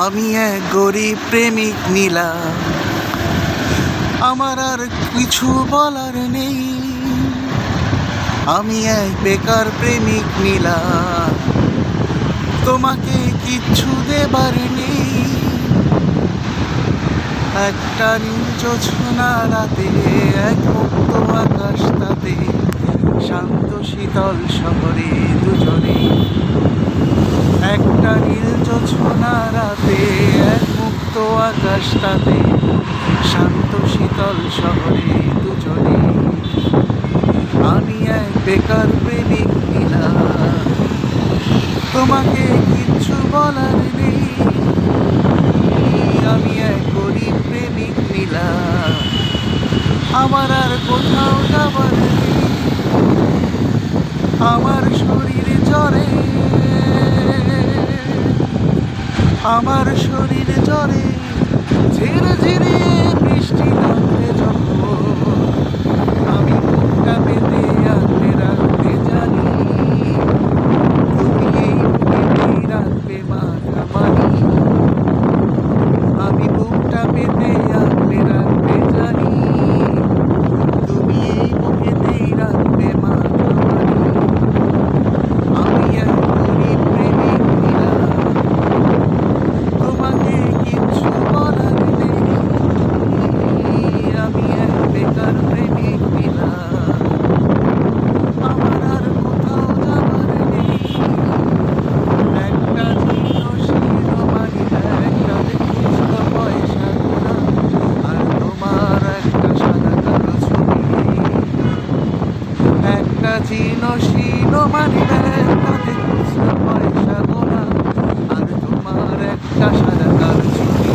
আমি এক গরিব প্রেমিক নীলা আমার আর কিছু বলার নেই। আমি এক বেকার প্রেমিক নীলা তোমাকে কিচ্ছু দেবার নেই। একটা নির্যোছনা রাতে, এক মুক্ত আকাশ তাতে, শান্ত শীতল শহরে দুজনে। একটা এক মুক্ত আকাশ তাতে শান্ত শীতল শহরে দুজনে। আমি এক বেকার প্রেমিক নীলা তোমাকে কিচ্ছু বলার নেই। আমি এক গরিব প্রেমিক মিলা আমার আর কোথাও যাবার নেই। আমার শরীরে জ্বরে। আমার শরীরে জ্বরে। ঝিরে ঝিরে বৃষ্টি নামতে যখন আমি মুখটা পেতে আঁকড়ে রাখতে জানি তুমি এই বুকেতেই রাখবে মাথা মানি আমি বুকটা পেতে আঁকড়ে রাখতে জানি তুমি এই বুকেতেই রাখবে মাথা মানি আমি এক গরিব প্রেমিক নীলা তোমাকে কিচ্ছু বলার নেই আমি এক বেকার প্রেমিক নীলা আমার আর কোথাও যাবার নেই একটা ছিল শিরোমানি একটা খুচরো পয়সা গোনা আর তোমার একটা সাদা কালো ছবি একটা ছিল শিরোমানি man. খুচরো পয়সা গোনা আর তোমার একটা সাদা কালো ছবি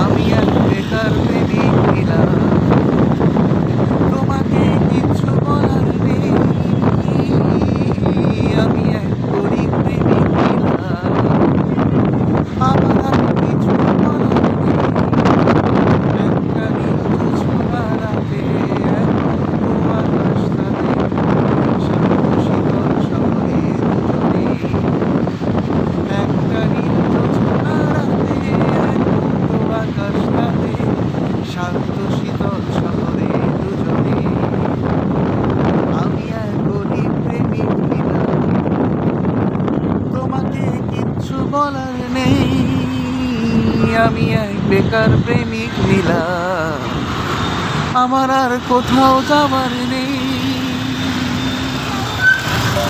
আমি এক বেকার প্রেমিক নীলা তোমাকে কিচ্ছু বলার নেই আমি এক গরিব প্রেমিক নীলা আমার আর কিছু বলার নেই একটা নির্জোছনা রাতে এক মুক্ত আকাশ তাতে শান্ত শীতল শহরে দুজনে একটা নির্জোছনা রাতে এক মুক্ত আকাশ তাতে শান্ত শীতল শহরে দুজনে আমি এক গরিব প্রেমিক নীলা তোমাকে কিচ্ছু বলার নেই আমি এক বেকার প্রেমিক মিলা আমার আর কোথাও যাবার